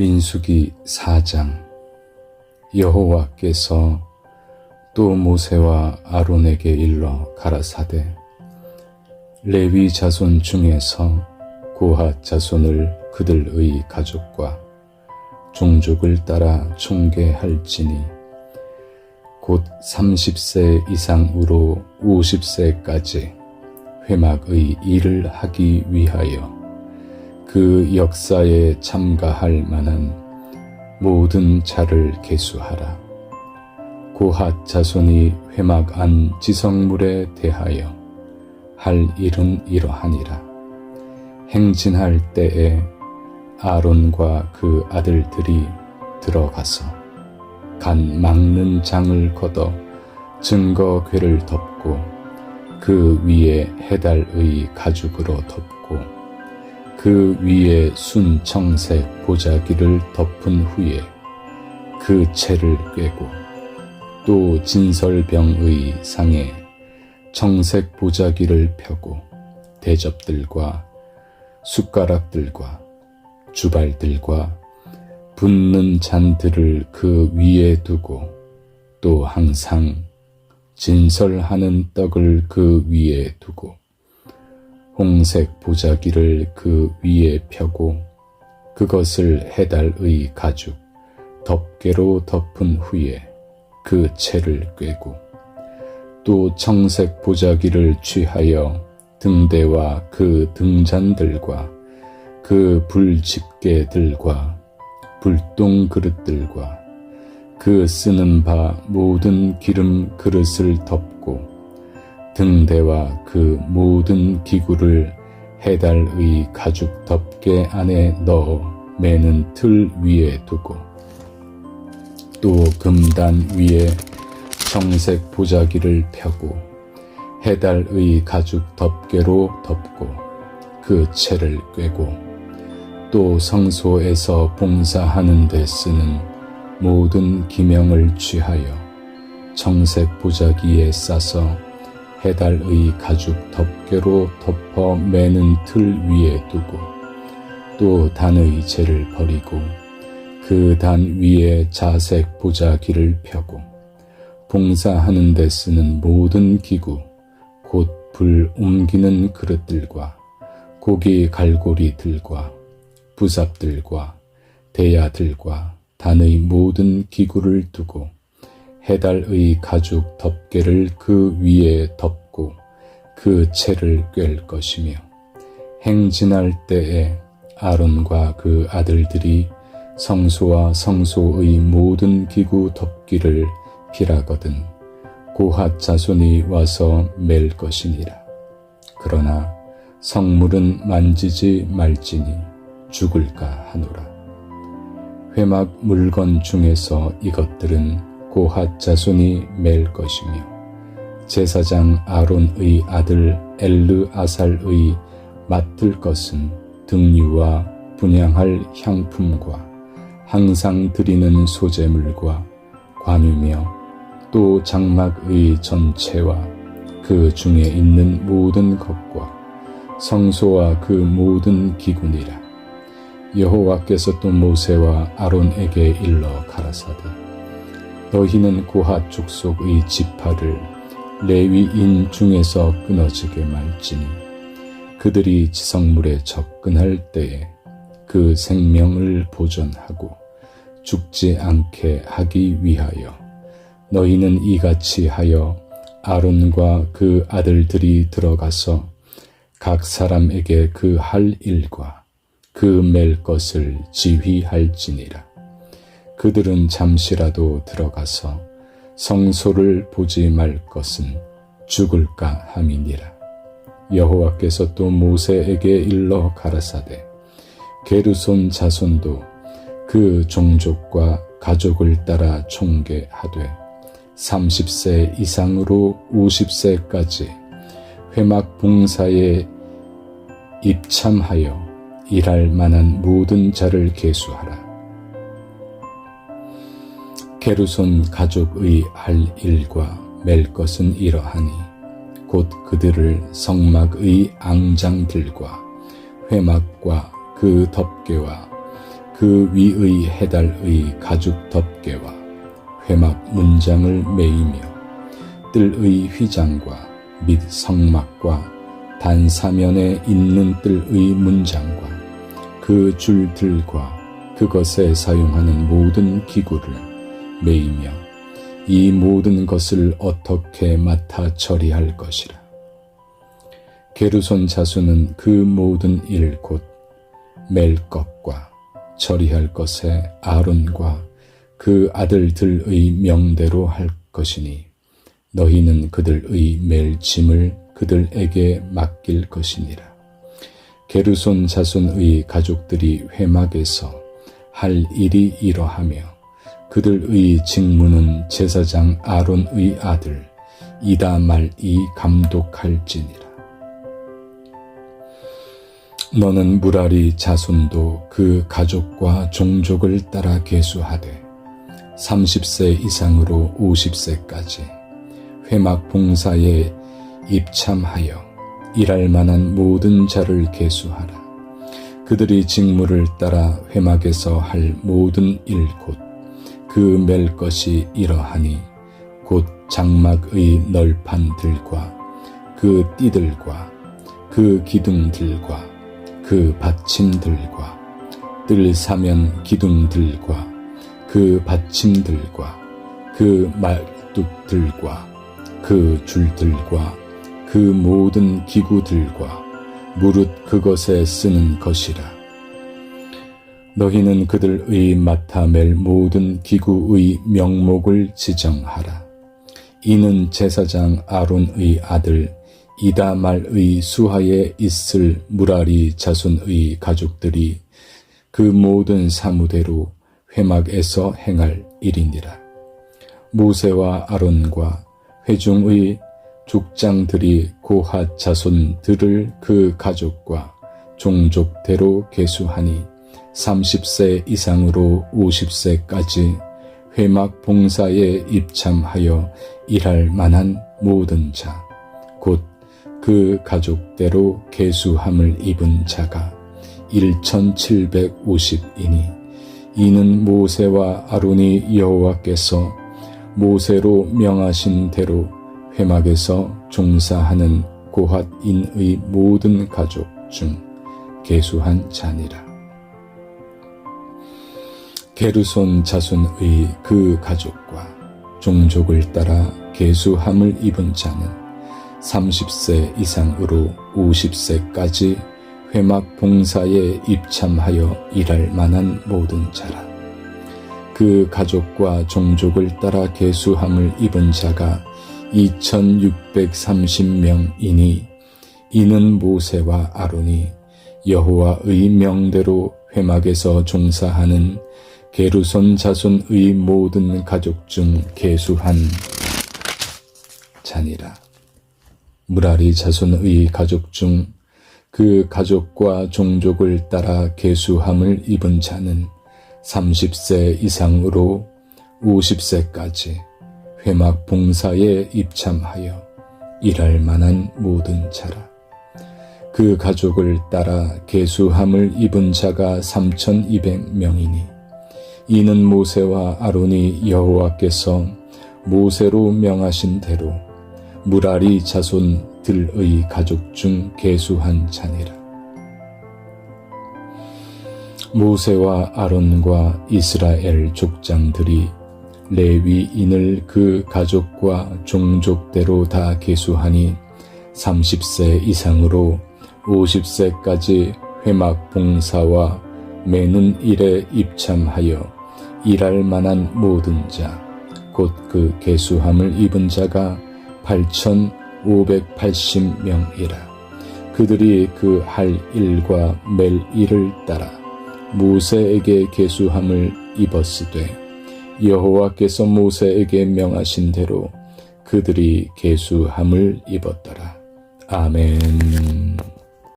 민수기 4장 여호와께서 또 모세와 아론에게 일러 가라사대 레위 자손 중에서 고핫 자손을 그들의 가족과 종족을 따라 총계할지니 곧 30세 이상으로 50세까지 회막의 일을 하기 위하여 그 역사에 참가할 만한 모든 자를 계수하라. 고핫 자손이 회막 안 지성물에 대하여 할 일은 이러하니라. 행진할 때에 아론과 그 아들들이 들어가서 간 막는 장을 걷어 증거궤를 덮고 그 위에 해달의 가죽으로 덮고 그 위에 순청색 보자기를 덮은 후에 그 채를 꿰고 또 진설병의 상에 청색 보자기를 펴고 대접들과 숟가락들과 주발들과 붓는 잔들을 그 위에 두고 또 항상 진설하는 떡을 그 위에 두고 홍색 보자기를 그 위에 펴고 그것을 해달의 가죽 덮개로 덮은 후에 그 채를 꿰고 또 청색 보자기를 취하여 등대와 그 등잔들과 그 불집게들과 불똥 그릇들과 그 쓰는 바 모든 기름 그릇을 덮고 등대와 그 모든 기구를 해달의 가죽 덮개 안에 넣어 매는 틀 위에 두고 또 금단 위에 청색 보자기를 펴고 해달의 가죽 덮개로 덮고 그 채를 꿰고 또 성소에서 봉사하는 데 쓰는 모든 기명을 취하여 청색 보자기에 싸서 해달의 가죽 덮개로 덮어 매는 틀 위에 두고 또 단의 재를 버리고 그 단 위에 자색 보자기를 펴고 봉사하는 데 쓰는 모든 기구 곧 불 옮기는 그릇들과 고기 갈고리들과 부삽들과 대야들과 단의 모든 기구를 두고 해달의 가죽 덮개를 그 위에 덮고 그 채를 꿰 것이며 행진할 때에 아론과 그 아들들이 성소와 성소의 모든 기구 덮기를 피라거든 고핫 자손이 와서 맬 것이니라. 그러나 성물은 만지지 말지니 죽을까 하노라. 회막 물건 중에서 이것들은 고핫 자손이 맬 것이며 제사장 아론의 아들 엘르 아살의 맡을 것은 등유와 분양할 향품과 항상 드리는 소재물과 관유며 또 장막의 전체와 그 중에 있는 모든 것과 성소와 그 모든 기구니라. 여호와께서 또 모세와 아론에게 일러 가라사대 너희는 고핫 족속의 지파를 레위인 중에서 끊어지게 말지니 그들이 지성물에 접근할 때에 그 생명을 보존하고 죽지 않게 하기 위하여 너희는 이같이 하여 아론과 그 아들들이 들어가서 각 사람에게 그 할 일과 그맬 것을 지휘할지니라. 그들은 잠시라도 들어가서 성소를 보지 말 것은 죽을까 함이니라. 여호와께서 또 모세에게 일러 가라사대 게르손 자손도 그 종족과 가족을 따라 총계하되 30세 이상으로 50세까지 회막 봉사에 입참하여 일할 만한 모든 자를 계수하라. 게르손 가족의 할 일과 맬 것은 이러하니 곧 그들을 성막의 앙장들과 회막과 그 덮개와 그 위의 해달의 가죽 덮개와 회막 문장을 메이며 뜰의 휘장과 및 성막과 단사면에 있는 뜰의 문장과 그 줄들과 그것에 사용하는 모든 기구를 메이며 이 모든 것을 어떻게 맡아 처리할 것이라. 게르손 자손은 그 모든 일 곧 멜 것과 처리할 것에 아론과 그 아들들의 명대로 할 것이니 너희는 그들의 멜 짐을 그들에게 맡길 것이니라. 게르손 자손의 가족들이 회막에서 할 일이 이러하며 그들의 직무는 제사장 아론의 아들 이다말이 감독할지니라. 너는 무라리 자손도 그 가족과 종족을 따라 계수하되 30세 이상으로 50세까지 회막 봉사에 입참하여 일할 만한 모든 자를 계수하라. 그들이 직무를 따라 회막에서 할 모든 일 곧 그 멜 것이 이러하니 곧 장막의 널판들과 그 띠들과 그 기둥들과 그 받침들과 뜰 사면 기둥들과 그 받침들과 그 말뚝들과 그 줄들과 그 모든 기구들과 무릇 그것에 쓰는 것이라. 너희는 그들의 맡아맬 모든 기구의 명목을 지정하라. 이는 제사장 아론의 아들 이다말의 수하에 있을 무라리 자손의 가족들이 그 모든 사무대로 회막에서 행할 일이니라. 모세와 아론과 회중의 족장들이 고핫 자손들을 그 가족과 종족대로 계수하니 30세 이상으로 50세까지 회막 봉사에 입참하여 일할 만한 모든 자, 곧 그 가족대로 계수함을 입은 자가 1750이니 이는 모세와 아론이 여호와께서 모세로 명하신 대로 회막에서 종사하는 고핫인의 모든 가족 중 계수한 자니라. 게르손 자손의 그 가족과 종족을 따라 계수함을 입은 자는 30세 이상으로 50세까지 회막 봉사에 입참하여 일할 만한 모든 자라. 그 가족과 종족을 따라 계수함을 입은 자가 2630명이니 이는 모세와 아론이 여호와의 명대로 회막에서 종사하는 게루손 자손의 모든 가족 중 계수한 자니라. 무라리 자손의 가족 중 그 가족과 종족을 따라 계수함을 입은 자는 30세 이상으로 50세까지 회막 봉사에 입참하여 일할 만한 모든 자라. 그 가족을 따라 계수함을 입은 자가 3,200명이니 이는 모세와 아론이 여호와께서 모세로 명하신 대로 무라리 자손들의 가족 중 계수한 자니라. 모세와 아론과 이스라엘 족장들이 레위인을 그 가족과 종족대로 다 계수하니 30세 이상으로 50세까지 회막 봉사와 매는 일에 입참하여 일할 만한 모든 자, 곧그 계수함을 입은 자가 8,580명이라. 그들이 그 할 일과 멜 일을 따라 모세에게 계수함을 입었으되 여호와께서 모세에게 명하신 대로 그들이 계수함을 입었더라. 아멘.